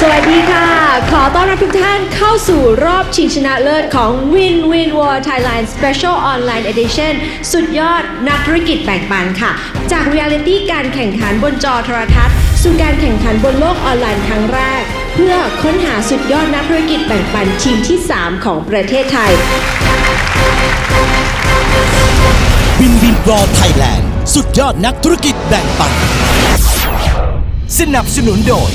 สวัสดีค่ะ ขอต้อนรับทุกท่านเข้าสู่รอบชิงชนะเลิศของ Win Win World Thailand Special Online Edition สุดยอดนักธุรกิจแบ่งปันค่ะ จากเรียลิตี้การแข่งขันบนจอโทรทัศน์ สู่การแข่งขันบนโลกออนไลน์ครั้งแรก เพื่อค้นหาสุดยอดนักธุรกิจแบ่งปันทีมที่ 3 ของประเทศไทย วินวินบรอไทยแลนด์ สุดยอดนักธุรกิจแบ่งปัน สนับสนุนโดย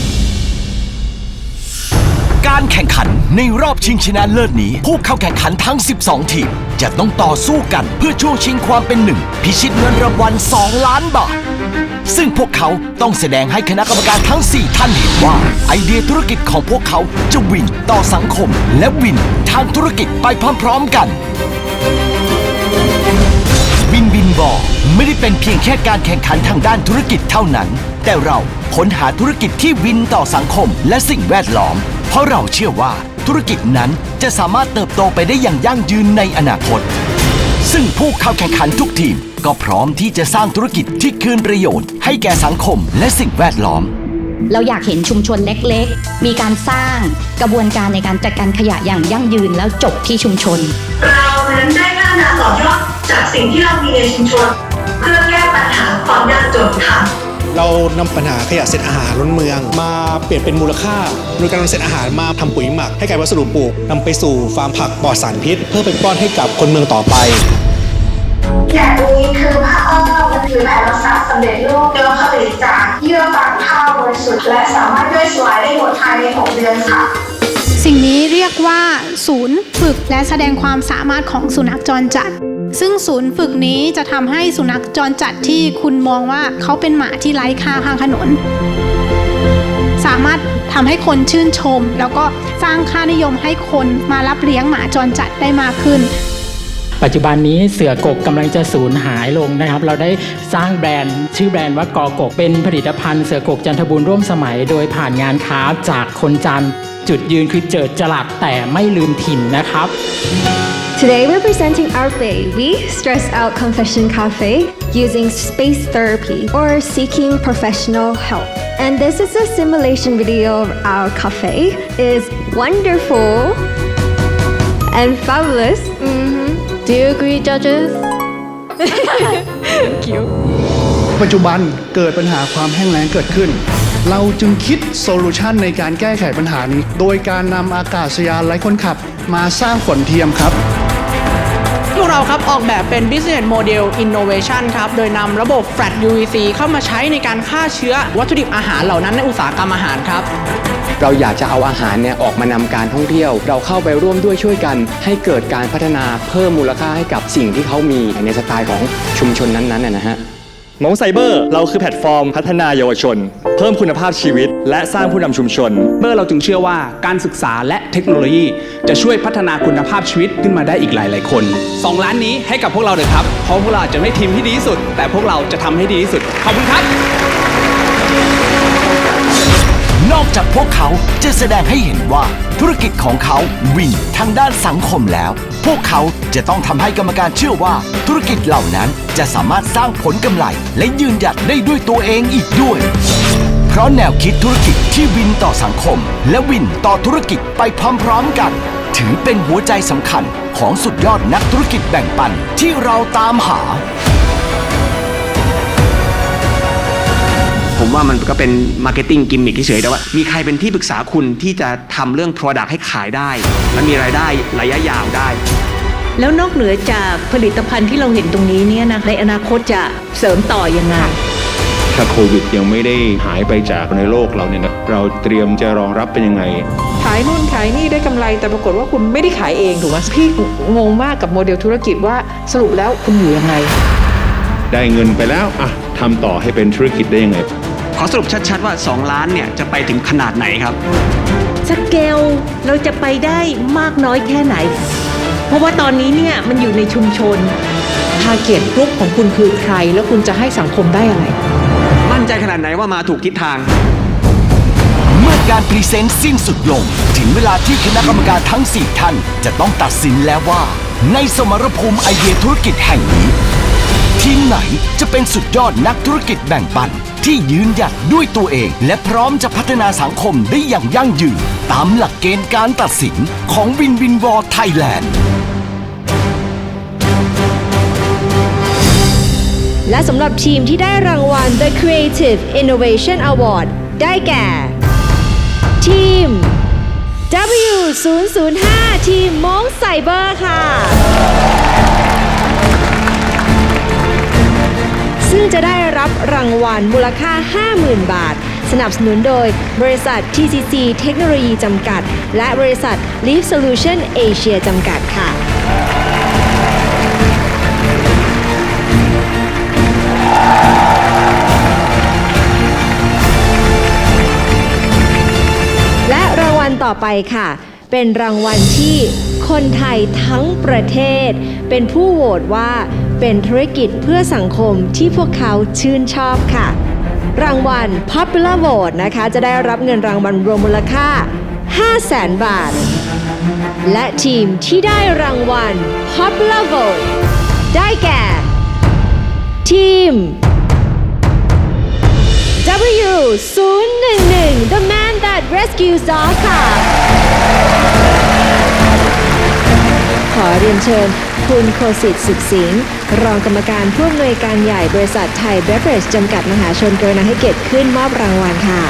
การแข่งขันในรอบชิงชนะเลิศนี้ ผู้เข้าแข่งขันทั้ง 12 ทีม จะต้องต่อสู้กันเพื่อช่วงชิงความเป็นหนึ่ง พิชิตเงินรางวัล 2 ล้านบาท ซึ่งพวกเขาต้องแสดงให้คณะกรรมการทั้ง 4 ท่านเห็นว่า ไอเดียธุรกิจของพวกเขาจะวินต่อสังคม และวินทางธุรกิจไปพร้อมๆกันวินวิน บอไม่ได้เป็นเพียงแค่การแข่งขันทางด้านธุรกิจเท่านั้น แต่เราค้นหาธุรกิจที่วินต่อสังคมและสิ่งแวดล้อม เพราะเราเชื่อว่าธุรกิจนั้นจะสามารถเติบโตไปได้อย่างยั่งยืนในอนาคต ซึ่งผู้เข้าแข่งขันทุกทีม ก็พร้อมที่จะสร้างธุรกิจที่คืนประโยชน์ ให้แก่สังคมและสิ่งแวดล้อม เราอยากเห็นชุมชนเล็กๆ มีการสร้างกระบวนการในการจัดการขยะอย่างยั่งยืนแล้วจบที่ชุมชนเรา สิ่งที่เรามีในชุมชน เพื่อแก้ปัญหาความยากจนค่ะเรานำปัญหาขยะเศษอาหารล้นเมือง มาเปลี่ยนเป็นมูลค่า โดยการนำเศษอาหารมาทำปุ๋ยหมักให้กลายเป็นวัสดุปลูกนำไปสู่ฟาร์มผักปลอดสารพิษ เพื่อเป็นป้อนให้กับคนเมืองต่อไปอย่างนี้คือผ้าอ้อมมันคือแผ่นรักษาสำเร็จรูปโดยผลิตจากเยื่อฟางข้าวบริสุทธิ์และสามารถย่อยสลายได้หมดภายใน 6 เดือนค่ะ สิ่งนี้เรียกว่า ศูนย์ฝึกและแสดงความสามารถของสุนัขจรจัด ซึ่งศูนย์ฝึกนี้จะทำให้สุนัขจรจัดที่คุณมองว่าเขาเป็นหมาที่ไร้ค่าข้างถนน สามารถทำให้คนชื่นชม แล้วก็สร้างค่านิยมให้คนมารับเลี้ยงหมาจรจัดได้มากขึ้นปัจจุบันนี้เสือกกกำลังจะสูญหายลงนะครับ เราได้สร้างแบรนด์ ชื่อแบรนด์ว่ากอกกเป็นผลิตภัณฑ์เสือกกจันทบุญร่วมสมัย โดยผ่านงานค้าจากคนจันทร์ จุดยืนคือเจิดจรัสแต่ไม่ลืมถิ่นนะครับ Today we're presenting our baby Stress Out Confession Cafe using space therapy or seeking professional help. And this is a simulation video of our cafe. It is wonderful and fabulous. Mhm. Do you agree, judges? Thank you. ปัจจุบันเกิดปัญหาความแห้งแล้งเกิดขึ้น เราจึงคิดโซลูชันในการแก้ไขปัญหานี้ โดยการนำอากาศยานไร้คนขับ มาสร้างฝนเทียมครับพวกเราครับ ออกแบบเป็น Business Model Innovation ครับ โดยนำระบบ Flat UVC เข้ามาใช้ในการฆ่าเชื้อวัตถุดิบอาหารเหล่านั้นในอุตสาหกรรมอาหารครับ เราอยากจะเอาอาหารเนี่ยออกมานำการท่องเที่ยว เราเข้าไปร่วมด้วยช่วยกัน ให้เกิดการพัฒนาเพิ่มมูลค่าให้กับสิ่งที่เขามีในสไตล์ของชุมชนนั้นๆนะนะฮะ มงไซเบอร์เราคือแพลตฟอร์มพัฒนาเยาวชน เพิ่มคุณภาพชีวิต และสร้างผู้นำชุมชน เบอร์เราจึงเชื่อว่าการศึกษาและเทคโนโลยี จะช่วยพัฒนาคุณภาพชีวิตขึ้นมาได้อีกหลาย ๆ คน 2 ล้านนี้ให้กับพวกเราเลยครับเพราะพวกเราจจะไม่ทีมที่ดีที่สุด แต่พวกเราจะทำให้ดีที่สุดขอบคุณครับ นอกจากพวกเขาจะแสดงให้เห็นว่าธุรกิจของเขาวินทางด้านสังคมแล้ว พวกเขาจะต้องทำให้กรรมการเชื่อว่า ธุรกิจเหล่านั้นจะสามารถสร้างผลกำไร และยืนหยัดได้ด้วยตัวเองอีกด้วย เพราะแนวคิดธุรกิจที่วินต่อสังคม และวินต่อธุรกิจไปพร้อมๆกัน ถือเป็นหัวใจสำคัญของสุดยอดนักธุรกิจแบ่งปันที่เราตามหา ผมว่ามันก็เป็นมาร์เก็ตติ้งกิมมิคเฉยๆแต่ว่า มีใครเป็นที่ปรึกษาคุณที่จะทำเรื่อง Product ให้ขายได้ และมีรายได้ระยะยาวได้ แล้วนอกเหนือจากผลิตภัณฑ์ที่เราเห็นตรงนี้เนี่ยนะในอนาคตจะเสริมต่อยังไงถ้าโควิดยังไม่ได้หายไปจากในโลกเราเนี่ยนะเราเตรียมจะรองรับเป็นยังไง ขายนู่นขายนี่ได้กำไรแต่ปรากฏว่าคุณไม่ได้ขายเองถูกไหมพี่งงมากกับโมเดลธุรกิจว่าสรุปแล้วคุณอยู่ยังไง ได้เงินไปแล้วอะทำต่อให้เป็นธุรกิจได้ยังไงข อสรุปชัดๆว่า 2 ล้านเนี่ยจะไปถึงขนาดไหนครับ สเกลเราจะไปได้มากน้อยแค่ไหน เพราะว่าตอนนี้เนี่ยมันอยู่ในชุมชน ทาร์เก็ตกรุ๊ปของคุณคือใคร แล้วคุณจะให้สังคมได้อะไร มั่นใจขนาดไหนว่ามาถูกทิศทาง เมื่อการพรีเซนต์สิ้นสุดลง ถึงเวลาที่คณะกรรมการทั้ง 4 ท่าน จะต้องตัดสินแล้วว่า ในสมรภูมิไอเดียธุรกิจแห่งนี้ ทีมไหนจะเป็นสุดยอดนักธุรกิจแบ่งปัน ที่ยืนหยัดด้วยตัวเอง และพร้อมจะพัฒนาสังคมได้อย่างยั่งยืน ตามหลักเกณฑ์การตัดสินของวินวินวอร์ไทยแลนด์ และสำหรับทีมที่ได้รางวัล The Creative Innovation Award ได้แก่ ทีม W005 ทีมมงไซเบอร์ค่ะ จะได้รับรางวัลมูลค่า 50,000 บาท สนับสนุนโดยบริษัท TCC เทคโนโลยีจำกัด และบริษัท Leaf Solution Asia จำกัดค่ะ และรางวัลต่อไปค่ะ เป็นรางวัลที่คนไทยทั้งประเทศ เป็นผู้โหวตว่า เป็นธุรกิจเพื่อสังคมที่พวกเขาชื่นชอบค่ะ รางวัล Popular Vote นะคะ จะได้รับเงินรางวัลรวมมูลค่า 500,000 บาท และทีมที่ได้รางวัล Popular Vote ได้แก่ ทีม W011 The Man That Rescues Dog ค่ะ ขอเรียนเชิญ คุณโคสิตสุขสิงห์รองกรรมการผู้อำนวยการใหญ่บริษัทไทยเบเวอเรจจำกัดมหาชนกรุณาให้เกียรติขึ้นมอบรางวัลค่ะ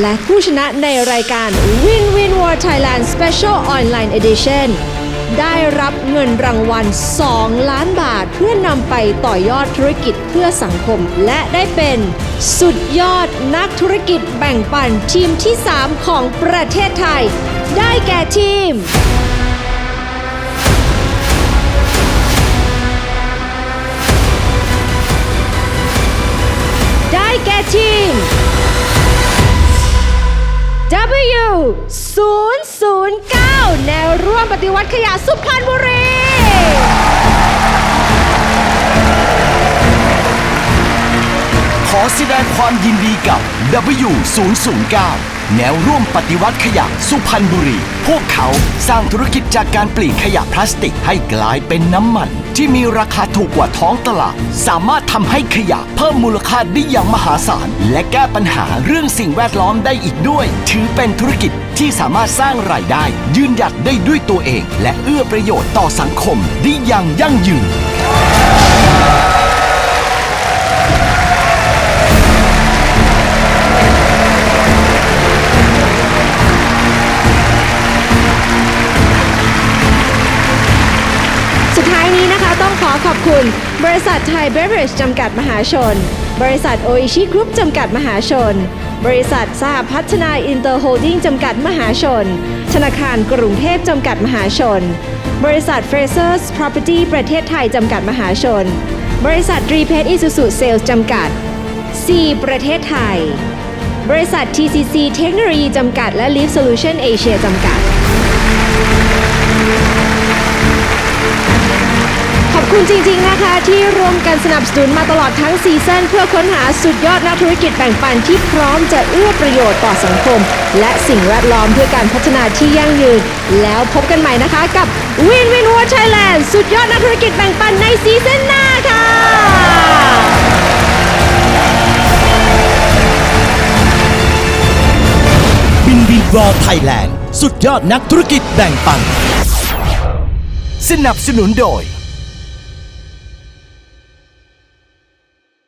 และผู้ชนะในรายการ Win Win War Thailand Special Online Edition ได้รับเงินรางวัล 2 ล้านบาท เพื่อนำไปต่อยอดธุรกิจเพื่อสังคม และได้เป็นสุดยอดนักธุรกิจแบ่งปันทีมที่ 3 ของประเทศไทย ได้แก่ทีมได้แก่ทีม W 0 0 9แนวร่วมปฏิวัติขยะสุพรรณบุรี ขอแสดงความยินดีกับ W009 แนวร่วมปฏิวัติขยะสุพรรณบุรี พวกเขาสร้างธุรกิจจากการเปลี่ยนขยะพลาสติกให้กลายเป็นน้ำมัน ที่มีราคาถูกกว่าท้องตลาด สามารถทำให้ขยะเพิ่มมูลค่าได้อย่างมหาศาล และแก้ปัญหาเรื่องสิ่งแวดล้อมได้อีกด้วย ถือเป็นธุรกิจที่สามารถสร้างรายได้ ยืนหยัดได้ด้วยตัวเอง และเอื้อประโยชน์ต่อสังคมได้อย่างยั่งยืน คุณ บริษัทไทยเบเวอเรจจำกัดมหาชน บริษัทโออิชิกรุ๊ปจำกัดมหาชน บริษัทสหพัฒนาอินเตอร์โฮลดิ้งจำกัดมหาชน ธนาคารกรุงเทพจำกัดมหาชน บริษัท Frasers Property ประเทศไทยจำกัดมหาชน บริษัทรีเพทอิสุสุเซลส์จำกัด C ประเทศไทย บริษัท TCC เทคโนโลยีจำกัด และ Leaf Solution Asia จำกัด คุณจริง ๆ นะคะ ที่ร่วมกันสนับสนุนมาตลอดทั้งซีซั่นเพื่อค้นหาสุดยอดนักธุรกิจแบ่งปันที่พร้อมจะเอื้อประโยชน์ต่อสังคม และสิ่งแวดล้อมเพื่อการพัฒนาที่ยั่งยืน แล้วพบกันใหม่นะคะกับ Win Win World Thailand สุดยอดนักธุรกิจแบ่งปันในซีซั่นหน้าค่ะบินบินวอลไทยแลนด์สุดยอดนักธุรกิจแบ่งปัน สนับสนุนโดย